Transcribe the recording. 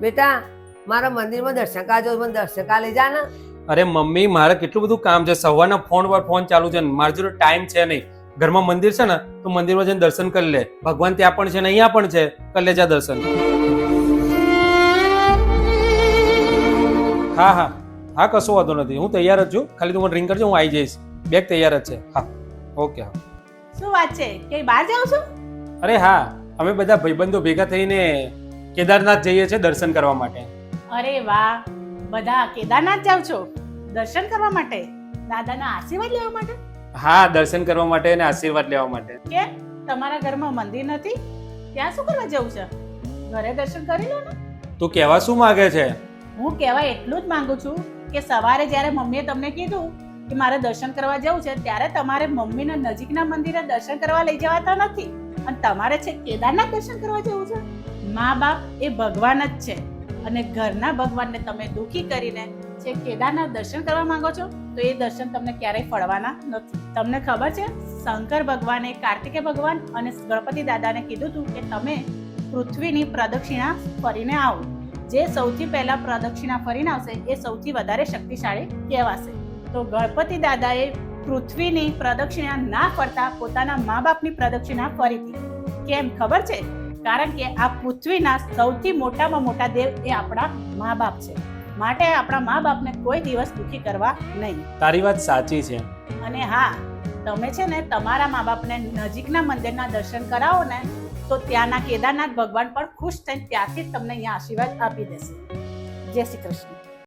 બેટા મારા મંદિરમાં દર્શન કાજો મને દર્શન કા લઈ જા ને. અરે મમ્મી મારે કેટલું બધું કામ છે? સવારના ફોન પર ફોન ચાલુ છે ને. મારા જોડે ટાઈમ છે નહીં. ઘરમાં મંદિર છે ને તો મંદિરમાં જઈને દર્શન કરી લે. ભગવાન ત્યાં પણ છે ને અહીંયા પણ છે. કરી લેજા દર્શન. હા હા. હા કશો વાંધો નથી. હું તૈયાર જ છું. ખાલી તું મને રિંગ કરજો હું આવી જઈશ. બેગ તૈયાર જ છે. હા. ઓકે હા. શું વાત છે? કે બહાર જાવ છો? અરે હા. અમે બધા ભાઈબંધો ભેગા થઈને કેદારનાથ જઈએ છીએ દર્શન કરવા માટે. અરે વાહ બધા કેદારનાથ જાવ છો? દર્શન કરવા માટે? દાદાના આશીર્વાદ લેવા માટે? હા દર્શન કરવા માટે અને આશીર્વાદ લેવા માટે. કે તમારા ઘરમાં મંદિર નથી? ત્યાં શું કરવા જવું છે? ઘરે દર્શન કરી લો ને. તું કહેવા શું માંગે છે? હું કહેવા એટલું જ માંગુ છું કે સવારે જ્યારે મમ્મીએ તમને કીધું કે મારે દર્શન કરવા જવું છે, ત્યારે તમારે મમ્મીના નજીકના મંદિરે દર્શન કરવા લઈ જવાતા નથી. અને તમારે છે કેદારનાથ દર્શન કરવા જવું છે? મા બાપ એ ભગવાન જ છે. અને ઘરના ભગવાનને તમે દુખી કરીને જે કેદારનાથ દર્શન કરવા માંગો છો, તો એ દર્શન તમને ક્યારેય ફળવાના નથી. તમને ખબર છે, શંકર ભગવાને કાર્તિકે ભગવાન અને ગણપતિ દાદાને કીધું હતું કે તમે પૃથ્વીની પ્રદક્ષિણા ફરીને આવો. જે સૌથી પહેલા પ્રદક્ષિણા ફરીને આવશે, એ સૌથી વધારે શક્તિશાળી કહેવાશે. તો ગણપતિ દાદાએ પૃથ્વીની પ્રદક્ષિણા ના ફરતા પોતાના મા બાપની પ્રદક્ષિણા ફરી હતી કેમ ખબર છે? કારણ કે આ પૃથ્વીના સૌથી મોટામાં મોટા દેવ એ આપણા મા બાપ છે. માટે આપણા મા બાપને કોઈ દિવસ દુખી કરવા નહીં. તારી વાત સાચી છે. અને હા તમે છે ને તમારા મા બાપને નજીકના મંદિરના દર્શન કરાવો ને તો ત્યાંના કેદારનાથ ભગવાન પણ ખુશ થઈને ત્યાંથી જ તમને અહીંયા આશીર્વાદ આપી દેશે. જય શ્રી કૃષ્ણ.